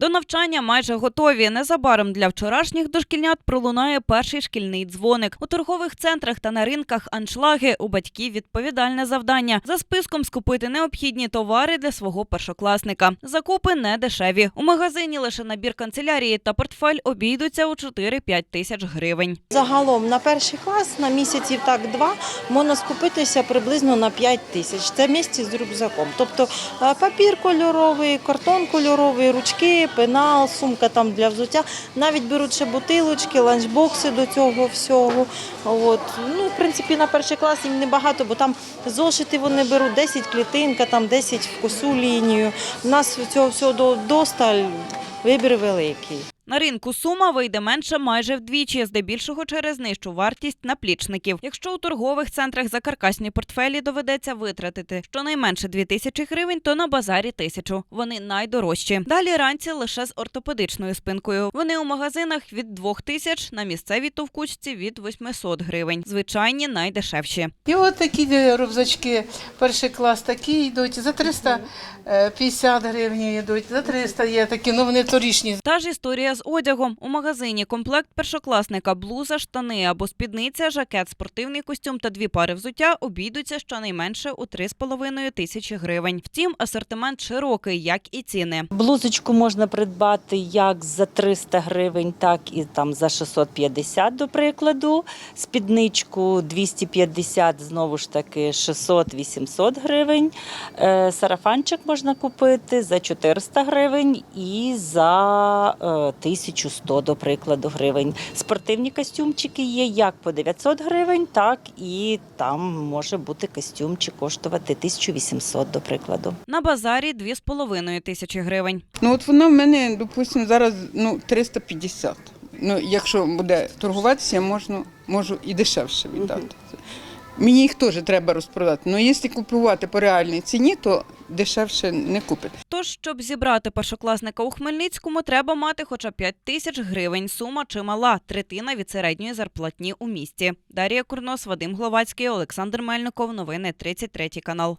До навчання майже готові. Незабаром для вчорашніх дошкільнят пролунає перший шкільний дзвоник. У торгових центрах та на ринках аншлаги у батьків відповідальне завдання за списком скупити необхідні товари для свого першокласника. Закупи не дешеві. У магазині лише набір канцелярії та портфель обійдуться у 4-5 тисяч гривень. Загалом на перший клас на місяців так два можна скупитися приблизно на 5 тисяч. Це місці з рюкзаком. Тобто е, папір кольоровий, картон кольоровий, ручки, пенал, сумка там для взуття. Навіть беруть ще бутилочки, ланчбокси до цього всього. От. Ну, в принципі, на перший клас їм небагато, бо там зошити вони беруть 10 клітинка, там 10 в косу лінію. У нас цього всього до- досталь, вибір великий. На ринку сума вийде менше майже вдвічі, здебільшого через нижчу вартість наплічників. Якщо у торгових центрах за каркасні портфелі доведеться витратити щонайменше 2 тисячі гривень, то на базарі тисячу. Вони найдорожчі. Далі ранці лише з ортопедичною спинкою. Вони у магазинах від 2 тисяч, на місцевій товкучці від 800 гривень. Звичайні найдешевші. І от такі е, рюкзачки, перший клас такі йдуть, за 350 гривень йдуть, за 300 є такі, ну вони торішні. Та ж історія з одягом. У магазині комплект першокласника, блуза, штани або спідниця, жакет, спортивний костюм та дві пари взуття обійдуться щонайменше у 3,5 тисячі гривень. Втім, асортимент широкий, як і ціни. Блузочку можна придбати як за 300 гривень, так і там за 650, до прикладу. Спідничку 250, знову ж таки, 600-800 гривень. Е, Сарафанчик можна купити за 400 гривень і за е, 1100, до прикладу, гривень. Спортивні костюмчики є як по 900 гривень, так і там може бути костюмчик коштувати 1800, до прикладу. На базарі 2,5 тисячі гривень. Ну от вона в мене, допустимо, зараз ну, 350. Ну, якщо буде торгуватися, можна, можу і дешевше віддати. Мені їх теж треба розпродати. Ну, якщо купувати по реальній ціні, то дешевше не купить. Тож, щоб зібрати першокласника у Хмельницькому, треба мати хоча б 5 тисяч гривень. Сума чимала, третина від середньої зарплатні у місті. Дарія Курнос, Вадим Гловацький, Олександр Мельников. Новини 33 канал.